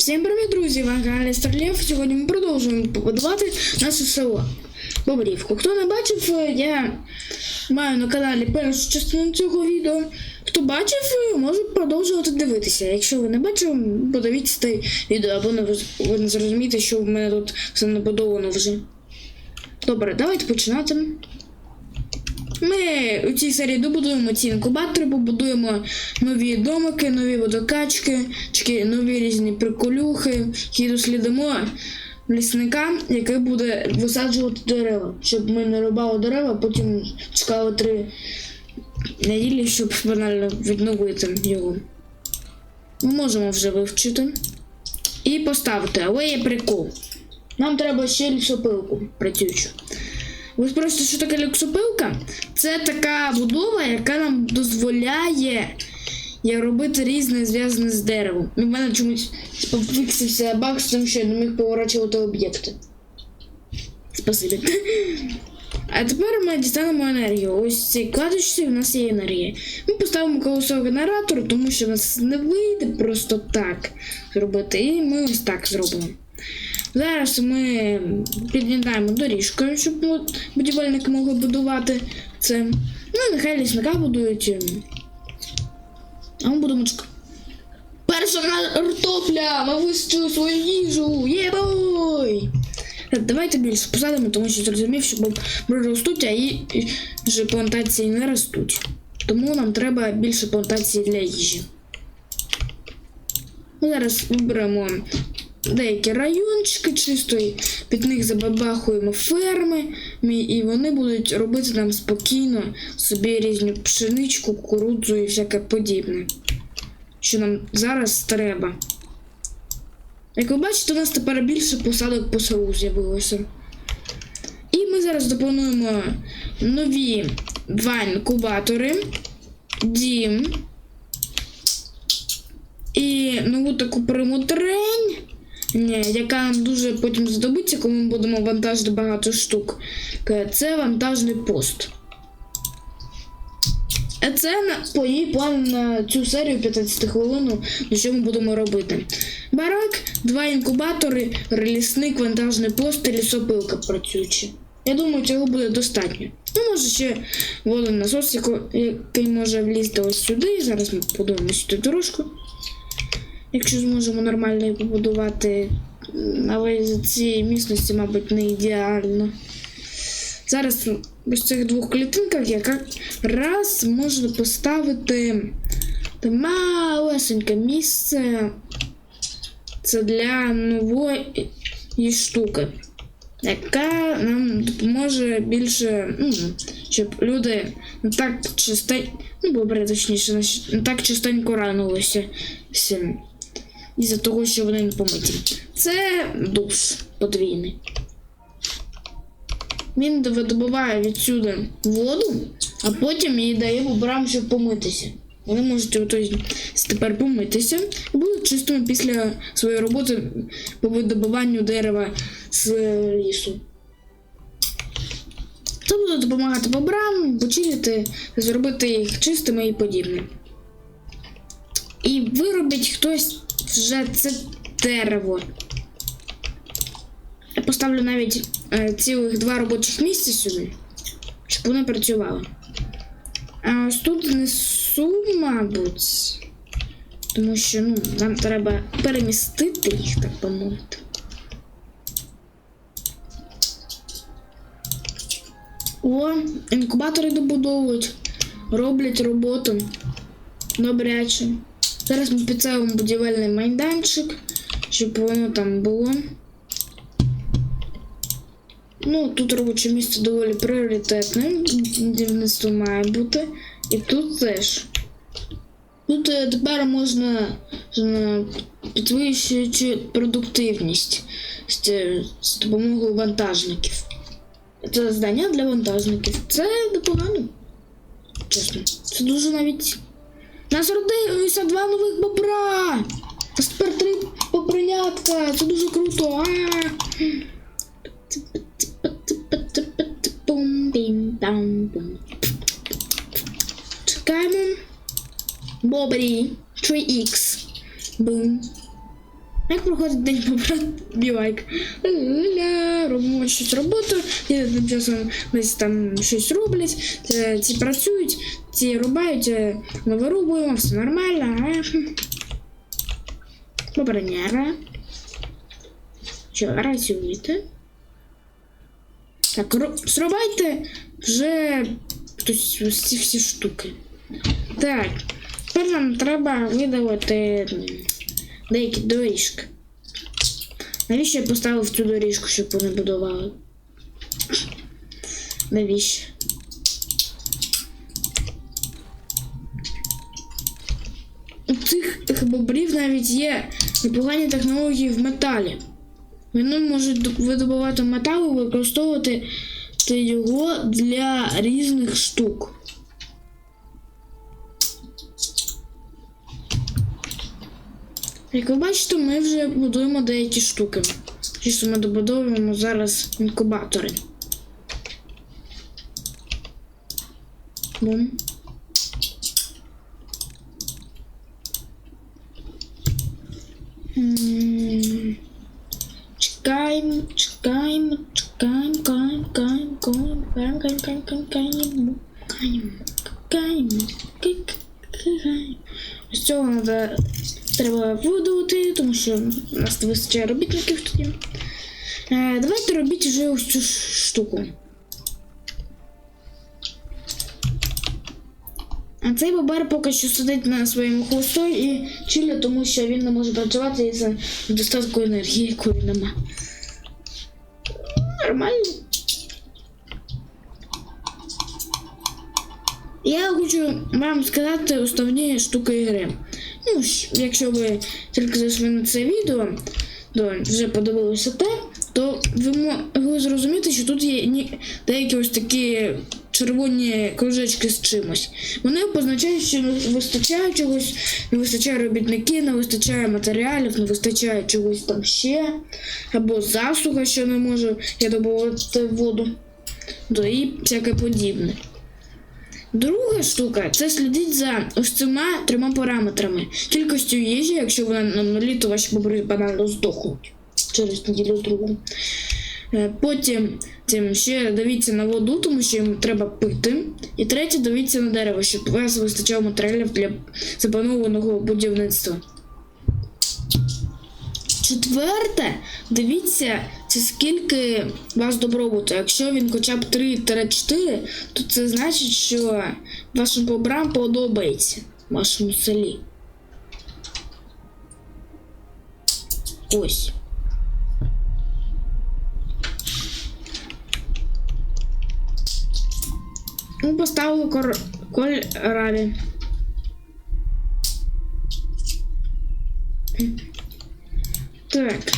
Всім привіт, друзі! Вам каналі Старлєв. Сьогодні ми продовжуємо побудувати наше село Бобрівку. Хто не бачив, е, я маю на каналі першу частину цього відео. Хто бачив, е, може продовжувати дивитися. Якщо ви не бачили, подивіться те відео, або ви не зрозумієте, що в мене тут все набудовано вже. Добре, давайте починати. Ми у цій серії добудуємо ці інкубатори, побудуємо нові домики, нові водокачки, чки, нові різні приколюхи, які дослідимо лісника, який буде висаджувати дерева, щоб ми не рубали дерева, потім чекали три неділі, щоб банально відновити його. Ми можемо вже вивчити і поставити, але є прикол. Нам треба ще лісопилку працюючу. Ви спросите, що таке люксопилка? Це така будова, яка нам дозволяє робити різне зв'язане з деревом. У мене чомусь пофіксився баг з тим, що я не міг поворачувати об'єкти. Спасибі. А тепер ми дістанемо енергію. Ось цій кладочці у нас є енергія. Ми поставимо колесо генератор, тому що у нас не вийде просто так зробити. І ми ось так зробимо. Зараз ми під'єднаємо доріжку, щоб будівельники могли будувати це. Ну і нехай лісника будують. А ми будемо чекати. Перша! Ми висчили свою їжу! Єбой! Давайте більше посадимо, тому що зрозумів, що бобри ростуть, а і вже плантації не ростуть. Тому нам треба більше плантацій для їжі. Ми зараз виберемо деякі райончики, чисто і під них забабахуємо ферми, і вони будуть робити нам спокійно собі різну пшеничку, кукурудзу і всяке подібне. Що нам зараз треба. Як ви бачите, у нас тепер більше посадок по селу з'явилося. І ми зараз доплануємо нові два інкубатори, дім і нову таку примотрень, яка нам дуже потім здобуться, коли ми будемо вантажити багато штук. Е, Це вантажний пост. А це на твої плани на цю серію 15 хвилин, що ми будемо робити. Барак, два інкубатори, релісник, вантажний пост і лісопилка працюючі. Я думаю, цього буде достатньо. Ну, може ще водонасос, який може влізти ось сюди. Зараз ми подивимося сюди дорожку. Якщо зможемо нормально побудувати. Але цієї міцності, мабуть, не ідеально. Зараз в цих двох клітинках яка раз можна поставити малесеньке місце. Це для нової штуки, яка нам допоможе більше, ну, щоб люди не так частенько, ну, добре, точніше, не так частенько ранулися всім. Із-за того, що вони не помиті. Це душ подвійний. Він видобуває відсюди воду, а потім її дає бобрам, щоб помитися. Вони можуть ото тепер помитися і будуть чистими після своєї роботи по видобуванню дерева з лісу. Це буде допомагати бобрам, почистити, зробити їх чистими і подібне. І виробить хтось вже це дерево. Я поставлю навіть е, цілих два робочих місця сюди, щоб вони працювали. А ось тут знесу, мабуть. Тому що ну, нам треба перемістити їх, так би мовити. О, інкубатори добудовують, роблять роботу добряче. Зараз ми підставимо будівельний майданчик, щоб воно там було. Ну, тут робоче місце доволі пріоритетне, будівництво має бути. І тут теж. Тут е, тепер можна е, підвищуючи продуктивність е, з допомогою вантажників. Це здання для вантажників. Це непогано. Чесно. Це дуже навіть. Нас родилися два нових бобра! А тепер три бобринятка! Це дуже круто! Чекаємо. Бобрі. 3х. Бум. Як проходить день бобра Білайк? Ля-ля-ля, робимо щось роботу, і тим часом десь там щось роблять, е, ці працюють, ці рубають, е, ми вирубуємо, все нормально. а? Бобраняра. Що, працюєте? Так, зрубайте вже ось всі штуки. Так, тепер нам треба видавати деякі доріжки. Навіщо я поставив цю доріжку, щоб вони будували? Навіщо? У цих тих бобрів навіть є непогані технології в металі. Вони можуть видобувати метал і використовувати його для різних штук. Як ви бачите, ми вже будуємо деякі штуки. Чисто ми добудовуємо зараз інкубатори. Бум. Не вистачає робітників тоді. Е, давайте робіть вже ось цю штуку. А цей бобер поки що сидить на своєму хвосту і чилі, тому що він не може працювати із недостаткою енергії, якої нема. Нормально. Я хочу вам сказати основні штуки ігри. Ну, якщо ви тільки зайшли на це відео, то вже подивилися те, то ви могли зрозуміти, що тут є деякі ось такі червоні кружечки з чимось. Вони позначають, що не вистачає чогось, не вистачає робітників, не вистачає матеріалів, не вистачає чогось там ще, або засуха, що не може я добувати воду, то і всяке подібне. Друга штука це слідить за ось цими трьома параметрами. Кількістю їжі, якщо вона на нулі, то ваші бобри банально здохнуть через неділю другу. Е, Потім тим ще дивіться на воду, тому що їм треба пити. І третє, дивіться на дерево, щоб у вас вистачало матеріалів для запланованого будівництва. Четверте, дивіться, це скільки вас добробуту. Якщо він хоча б 3-4, то це значить, що вашим бобрам подобається в вашому селі. Ось. Ми поставили кор... кольораві. Так.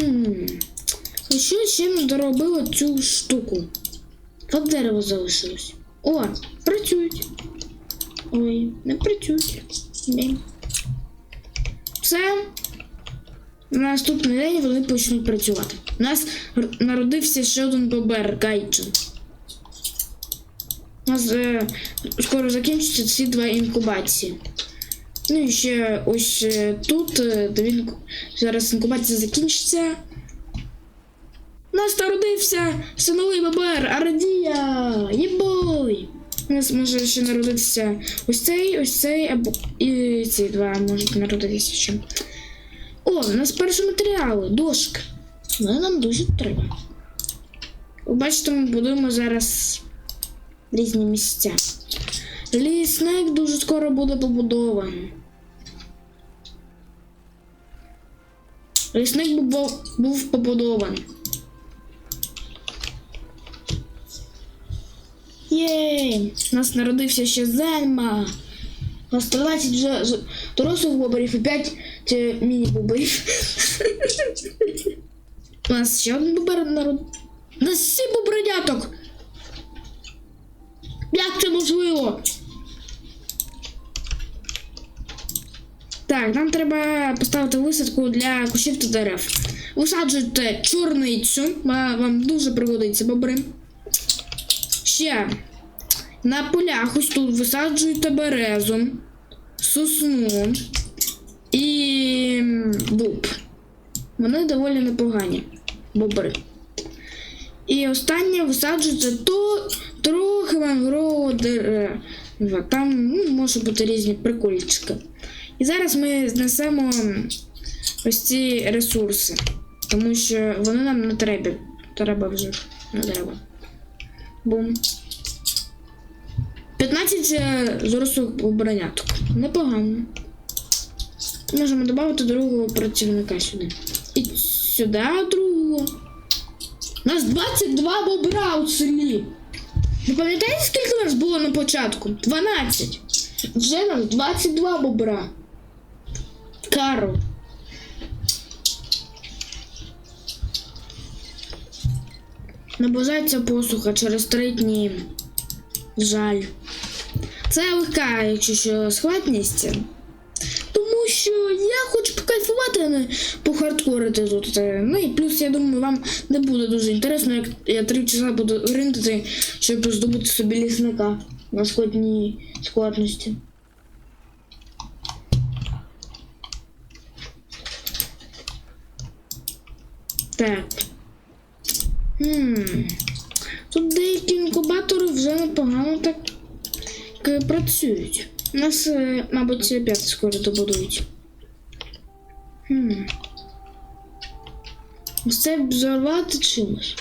Хм. І що ще доробило цю штуку? От дерево залишилось. О, працюють. Ой, не працюють. Все. На наступний день вони почнуть працювати. У нас народився ще один бобер Гайджин. У нас е, скоро закінчаться ці два інкубації. Ну і ще ось е, тут, е, де він зараз інкубація закінчиться. Нас народився синовий бобер Ардія! Єбой! У нас може ще народитися ось цей, ось цей, або і ці два можуть народитися ще. О, у нас перші матеріали, дошки. Вони нам дуже треба. Ви бачите, ми будуємо зараз різні місця. Лісник дуже скоро буде побудований. Лісник був, був побудований. Єй! У нас народився ще Зельма. У нас 13 вже дорослих бобрів і 5 міні-бобрів. У нас ще один бобер народ. У нас 7 бобриняток! Як це можливо? Так, нам треба поставити висадку для кущів та дерев. Висаджуйте чорницю, вам дуже пригодиться, бобри. Ще на полях ось тут висаджуйте березу, сосну і м, дуб. Вони доволі непогані. Бобри. І останнє висаджується то трохи мангрового дерева. Там ну, може бути різні прикольчики. І зараз ми знесемо ось ці ресурси. Тому що вони нам не треба. Треба вже. Не треба. Бум. 15 е, зрослих обороняток. Непогано. Можемо додати другого працівника сюди. І сюди другого. У нас 22 бобра у селі. Ви пам'ятаєте, скільки у нас було на початку? 12. Вже нас 22 бобра. Карл. Наближається посуха через три дні. Жаль. Це легка, якщо що, схватність. Тому що я хочу покайфувати, а не похардкорити тут. Ну і плюс, я думаю, вам не буде дуже інтересно, як я три часа буду гриндити, щоб здобути собі лісника на складній складності. Так. Хм. Тут деякі інкубатори вже непогано так е, працюють. У нас, е, мабуть, опять скоро добудують. Хм. Це взорвати чимось.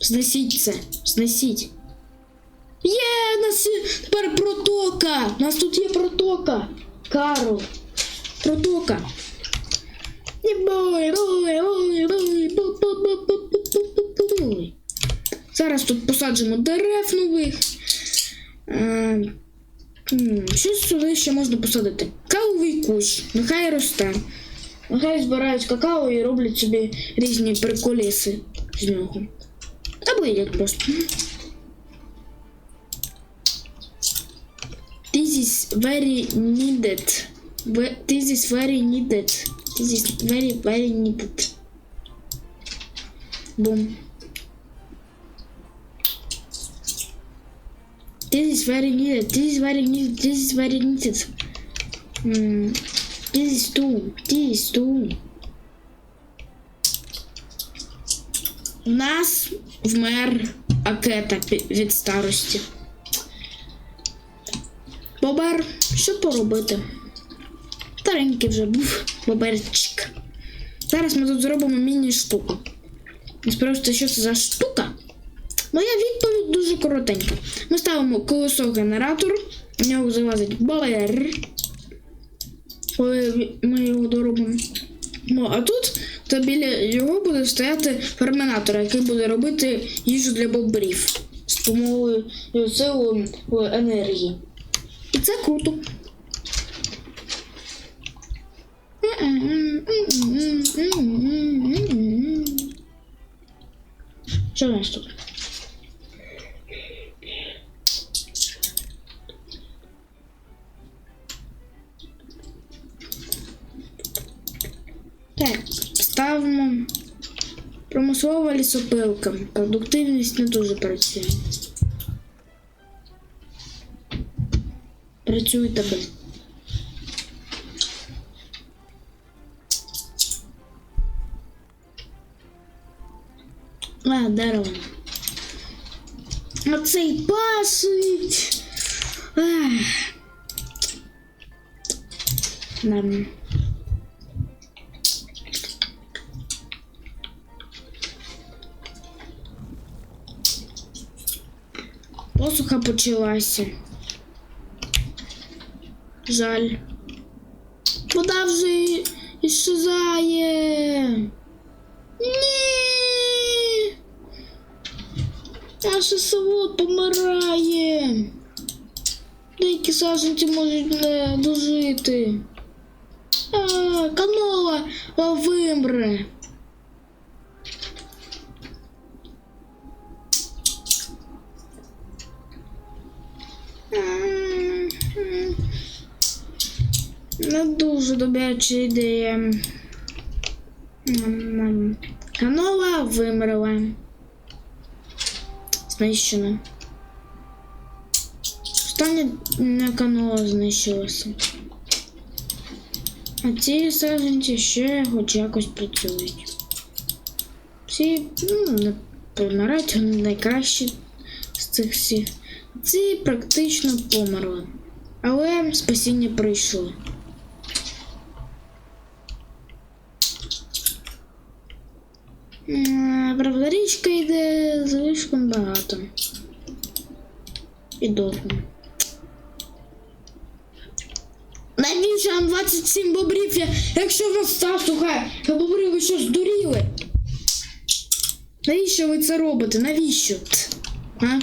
Знесіть це, знесіть. Є, нас є тепер протока! У нас тут є протока. Карл. Протока. Зараз тут посаджимо дерев нових. Е, м, Що сюди ще можна посадити? Кавовий кущ, нехай росте. Нехай збирають какао і роблять собі різні приколіси з нього. Або їдять просто. This is very needed. This is very needed. This is very, very needed. Boom. This is very needed. This is very needed. This is very needed. Hmm. This is too. This is too. У нас вмер Акета пі- від старості. Бобер, що поробити? Старенький вже був боберчик. Зараз ми тут зробимо міні-штуку. І Просто що це за штука? Моя відповідь дуже коротенька. Ми ставимо колесо генератор, у нього залазить. Коли ми його доробимо. Ну, а тут то біля його буде стояти ферментатор, який буде робити їжу для бобрів з допомогою силу енергії. І це круто. Що у нас тут? Так, ставимо промислова лісопилка. Продуктивність не дуже працює. Працює тебе. А, дерево. Оцей пасить. Ах. Ладно. Посуха почалася. Жаль. Вода вже іщезає. Ні. Наше село помирає. Деякі саженці можуть не дожити. А, канола вимре. Не дуже добряча ідея. Канола вимерла. Знищено. Останнє канал знищилося. А ці саджанці ще хоч якось працюють. Ці, ну, помирають, вони найкращі з цих всіх. Ці практично померли. Але спасіння прийшло. Правда, річка йде слишком багато. І довго. Навіщо нам 27 бобрів, якщо в нас став? Та бобри, ви що здуріли? Навіщо ви це робите? Навіщо? А?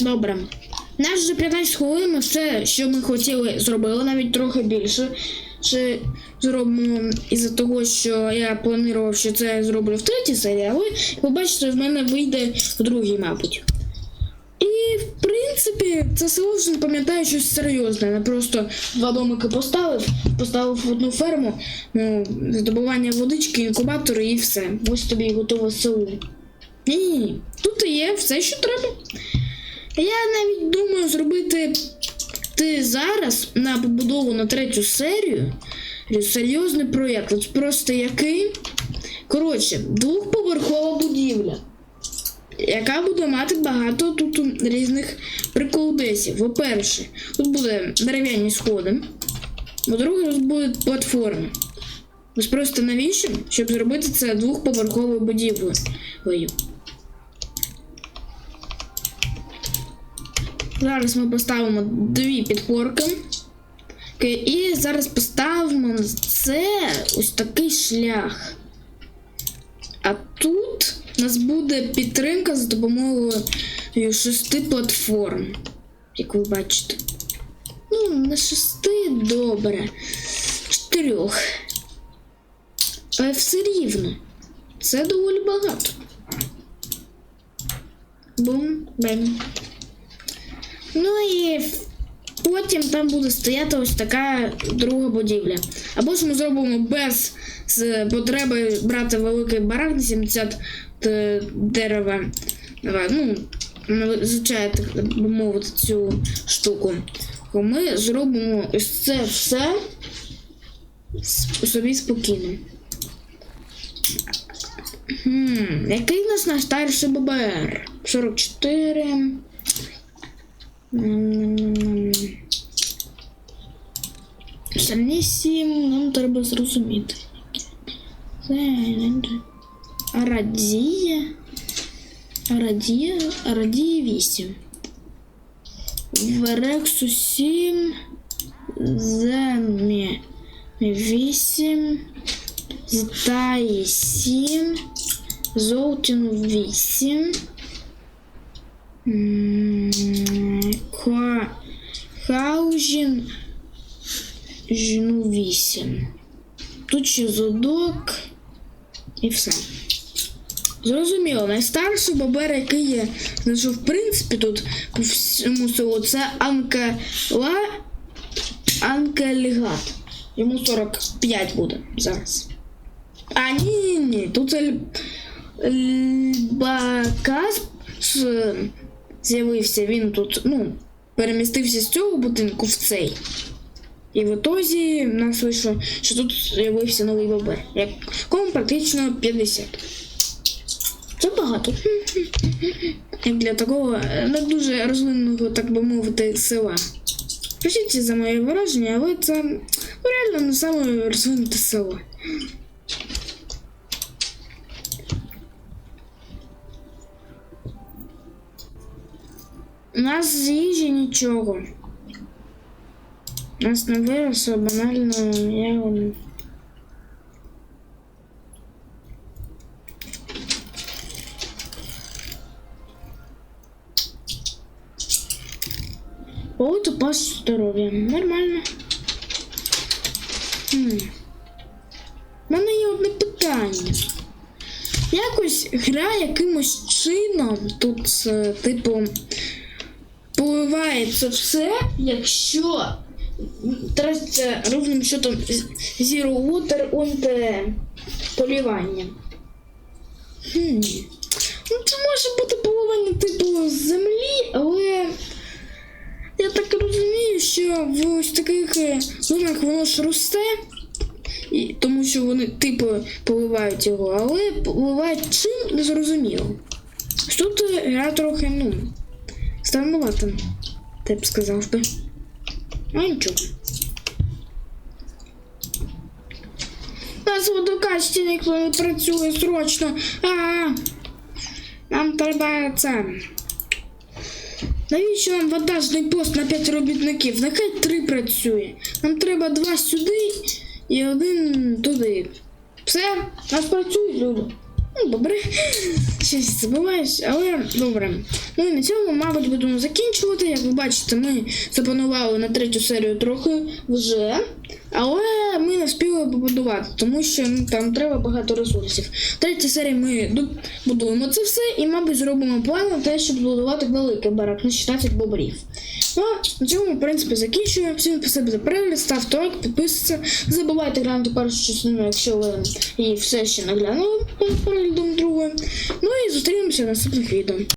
Добре. Наш вже 15 хвилин, ми все, що ми хотіли, зробили, навіть трохи більше. Ще зробимо із-за того, що я планував, що це я зроблю в третій серії, але бачите, в мене вийде в другій, мабуть. І в принципі, це село вже не пам'ятає щось серйозне. Не просто два домики поставив, поставив одну ферму, ну, здобування водички, інкубатори і все. Ось тобі і готове село. Ні, ні, ні. Тут є все, що треба. Я навіть думаю зробити ти зараз на побудову на третю серію. Серйозний проєкт. От просто який. Коротше, двохповерхова будівля яка буде мати багато тут різних приколдесів. По-перше, тут буде дерев'яні сходи, по-друге, тут будуть платформи. Ось просто навіщо? Щоб зробити це двохповерховою будівлею. Зараз ми поставимо дві підпорки. Окей, І зараз поставимо на це ось такий шлях. А тут у нас буде підтримка за допомогою шести платформ, як ви бачите. Ну, не шести добре. Чотирьох. Але все рівно. Це доволі багато. Бум, бем. Ну і потім там буде стояти ось така друга будівля. Або ж ми зробимо без потреби брати великий барак на 70 т- дерева. Ну, звичайно, би мовити, цю штуку. Ми зробимо ось це все собі спокійно. Хм, який в нас найстарший ББР? 44. Остальні сім нам треба зрозуміти. Радія. Радія. Радія 8. В Рексу 7. Земі 8. Зтаї 7. Золтіну 8. Хаужін Жіну 8. Тут ще задок і все. Зрозуміло, найстарший бобер, який є, знайшов, в принципі, тут по всьому селу, це Анкела Анкелігат. Йому 45 буде зараз. А, ні, ні, ні. Тут. Бакас з'явився, він тут, ну, перемістився з цього будинку в цей. І в ітозі в нас вийшло, що тут з'явився новий бобер, якому практично 50. Це багато. Як для такого не дуже розвиненого, так би мовити, села. Простіть за моє враження, але це реально не саме розвинуте село. У нас з їжі нічого. У нас не виросло банально я. От упас здоров'я. Нормально. Хм. У мене є одне питання. Якось гра якимось чином тут, е, поливається все, якщо тратиться ровним счетом Zero Water on the полівання. Хм. Ну, це може бути поливання типу землі, але Я так розумію, що в ось таких е, зонах воно ж росте, і, тому що вони типу поливають його, але поливають чим не зрозуміло. Ось Тут е, я трохи, ну, странувато, ти б сказав би. Ну нічого. Нас водокачці ніхто не працює срочно. А, нам треба це. Навіщо нам вантажний пост на 5 робітників? Нехай 3 працює. Нам треба 2 сюди і один туди. Все, нас працюють люди. Ну, добре. Щось забуваєш, але добре. Ну і на цьому, мабуть, будемо закінчувати. Як ви бачите, ми запланували на третю серію трохи вже. Але ми не встигли побудувати, тому що ну, там треба багато ресурсів. В третій серії ми будуємо це все і, мабуть, зробимо план на те, щоб будувати великий барак на 16 бобрів. Ну, на цьому, в принципі, закінчую. Всім спасибі за перегляд, ставте лайк, підписуйтесь. Не забувайте глянути першу частину, якщо ви її все ще не глянули переглядом другої. Ну і зустрінемося в наступних відео.